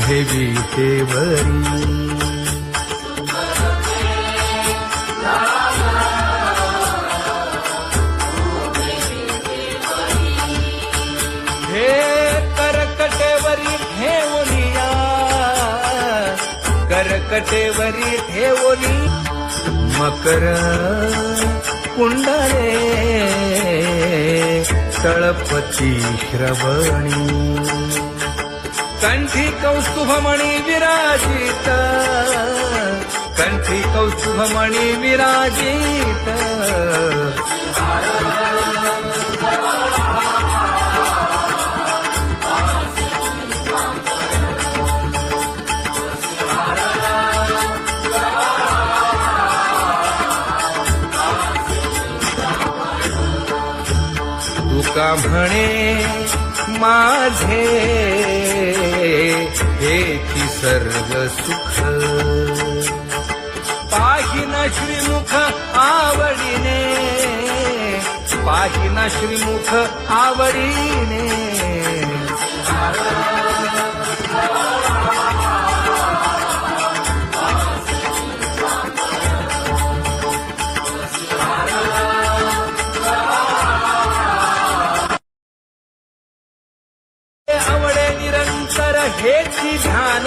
उभे विटेवरी हे करकटेवरी ठेवनिया. करकटेवरी ठेवली मकर कुंडले. तळपती श्रवणी. कंठी कौस्तुभमणी विराजित कंठी कौस्तुभमणी विराजित. तुका म्हणे माझे. हेची सर्ग सुख. पाहिना श्रीमुख आवडीने. पाहिना श्रीमुख आवडीने. निरंतर हेची ध्यान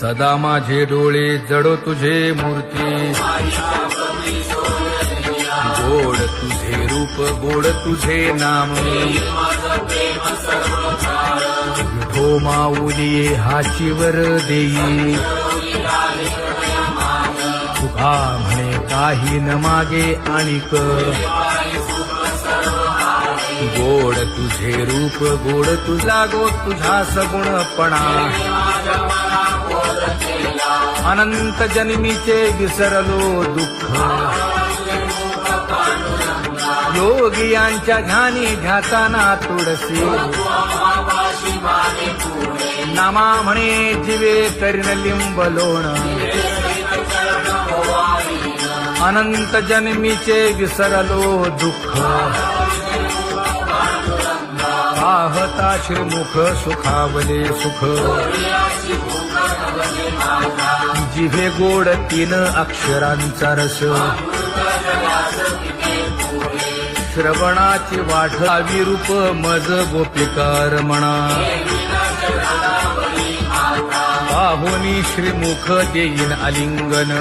सदा माझे डोळे जडो तुझे मूर्ती. गोड तुझे रूप गोड तुझे नाम. विठो माऊली हाचीवर देई. तुका म्हणे काही न मागे आणिक. गोड तुझे रूप गोड तुझा गो तुझा सगुणपणा. अनंत जन्मीचे विसरलो दुःख. योगियांच्या ध्यानी घाताना तुळसी नामा म्हणे जीवे करीन अनंत जन्मीचे विसरलो दुःख पाहता श्रीमुख सुखावले सुख जिभे गोड तीन अक्षरांचा रस श्रवणाची वाढावी रूप मज गोपिकार म्हणा पाहुनी श्रीमुख देईन आलिंगन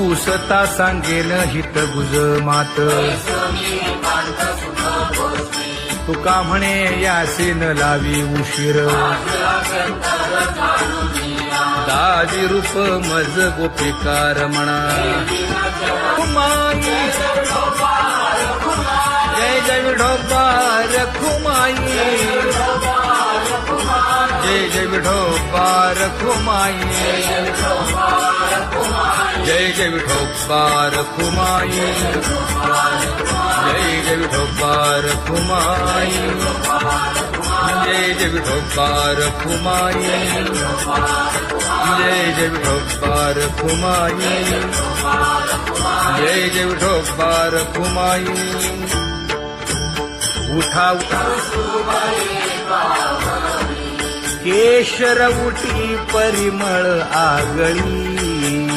ऊसता सांगेन हित गुज मात. तुका म्हणे यासीन लावी उशीर. दाजी रूप मज गोपिकार म्हणा खुमाई जय जय विठोबार खुमाई जय जय विठोबार खुमाई जय जय विठोबार खुमाई जय जय विठोबार खुमाई जय जय विठोबार कुमारी जय जय विठोबार कुमारी जय जय विठोबार कुमारी उठा उठा केशरवटी परिमळ आगळी